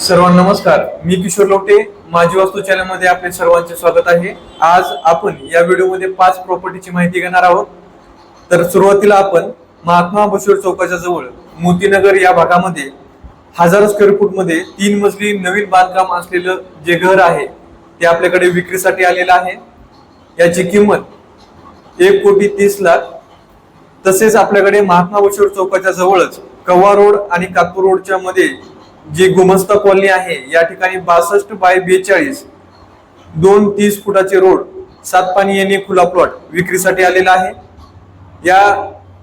सर्वांना नमस्कार. मी किशोर लोटे. माझी वास्तू चॅनलमध्ये आपले सर्वांचे स्वागत आहे. आज आपण या व्हिडिओमध्ये पाच प्रॉपर्टीची माहिती घेणार आहोत. तर सुरुवातीला आपण महात्मा बशोर चौकाच्या जवळ मोतीनगर या भागामध्ये हजारो स्क्वेअर फूटमध्ये तीन मजली नवीन बांधकाम असलेलं जे घर आहे ते आपल्याकडे विक्रीसाठी आलेलं आहे. याची किंमत एक कोटी तीस लाख. तसेच आपल्याकडे महात्मा बशोर चौकाच्या जवळच कव्वा रोड आणि कापूर रोडच्या मध्ये जी गुमस्ता कॉलनी आहे या ठिकाणी बासष्ट बाय बेचाळीस दोन तीस फुटाचे रोड सात पाणी येणे खुला प्लॉट विक्रीसाठी आलेला आहे. या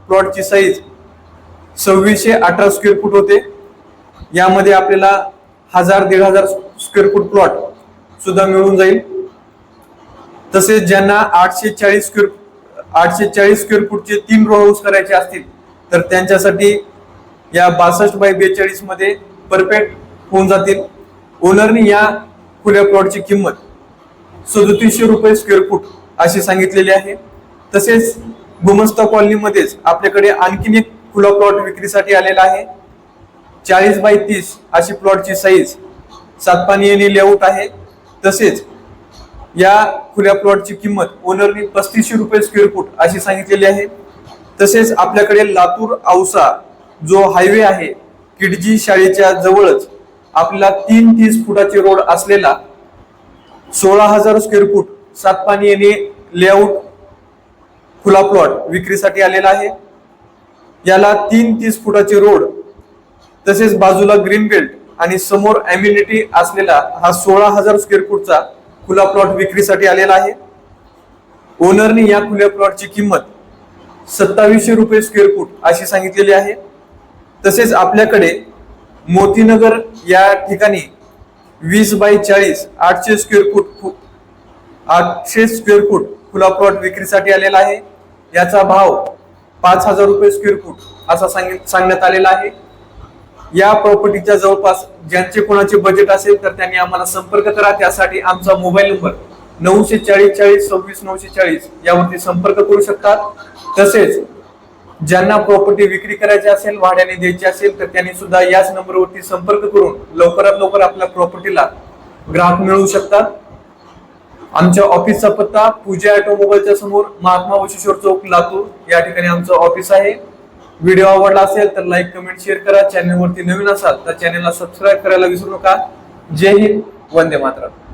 प्लॉटची साईज सव्वीसशे अठरा स्क्वेअर फूट होते. यामध्ये आपल्याला हजार दीड हजार स्क्वेअर फूट प्लॉट सुद्धा मिळून जाईल. तसेच ज्यांना आठशे चाळीस स्क्वेअर आठशे चाळीस स्क्वेअर फूटचे तीन रो हाऊस करायचे असतील तर त्यांच्यासाठी या बासष्ट बाय बेचाळीसमध्ये परफेक्ट होऊन जातील. ओनरनी या खुल्या प्लॉटची किंमत सदोतीसशे रुपये स्क्वेअर फूट अशी सांगितलेली आहे. तसेच गुमस्ता कॉलनीमध्येच आपल्याकडे आणखीन एक खुला प्लॉट विक्रीसाठी आलेला आहे. चाळीस बाय तीस अशी प्लॉटची साईज सातपाणी लेआउट आहे. तसेच या खुल्या प्लॉटची किंमत ओनरनी पस्तीसशे रुपये स्क्वेअर फूट अशी सांगितलेली आहे. तसेच आपल्याकडे लातूर औसा जो हायवे आहे किडजी शाळेच्या जवळच आपल्याला तीन तीस फुटाचे रोड असलेला सोळा हजार स्क्वेअर फूट सातपाणी येणे लेआउट खुला प्लॉट विक्रीसाठी आलेला आहे. याला तीन तीस फुटाचे रोड तसेच बाजूला ग्रीन बेल्ट आणि समोर अम्युनिटी असलेला हा सोळा हजार स्क्वेअर फूटचा खुला प्लॉट विक्रीसाठी आलेला आहे. ओनरने या खुल्या प्लॉटची किंमत सत्तावीसशे रुपये स्क्वेअर फूट अशी सांगितलेली आहे. तसेच आपल्याकडे मोतीनगर या ठिकाणी वीस बाय चाळीस आठशे स्क्वेअर फूट आठशे स्क्वेअर फूट खुला प्लॉट विक्रीसाठी आलेला आहे. याचा भाव पाच हजार रुपये स्क्वेअर फूट असा सांगण्यात आलेला आहे. या प्रॉपर्टीच्या जवळपास ज्यांचे कोणाचे बजेट असेल तर त्यांनी आम्हाला संपर्क करा. त्यासाठी आमचा मोबाईल नंबर नऊशे चाळीस चाळीस सव्वीस नऊशे चाळीस यावरती संपर्क करू शकतात. तसेच ज्यांना प्रॉपर्टी विक्री करायची असेल भाड्याने द्यायची असेल तर त्यांनी सुद्धा याच नंबरवरती संपर्क करून लवकरात लवकर आपल्या प्रॉपर्टीला ग्राहक मिळवू शकतात. आमच्या ऑफिसचा पत्ता पूजा ऑटोमोबाईलच्या समोर महात्मा बशेश्वर चौक लातूर. या ठिकाणी आमचं ऑफिस आहे. व्हिडिओ आवडला असेल तर लाईक कमेंट शेअर करा. चॅनलवरती नवीन असाल तर चॅनलला सबस्क्राईब करायला विसरू नका. जय हिंद. वंदे मातरम.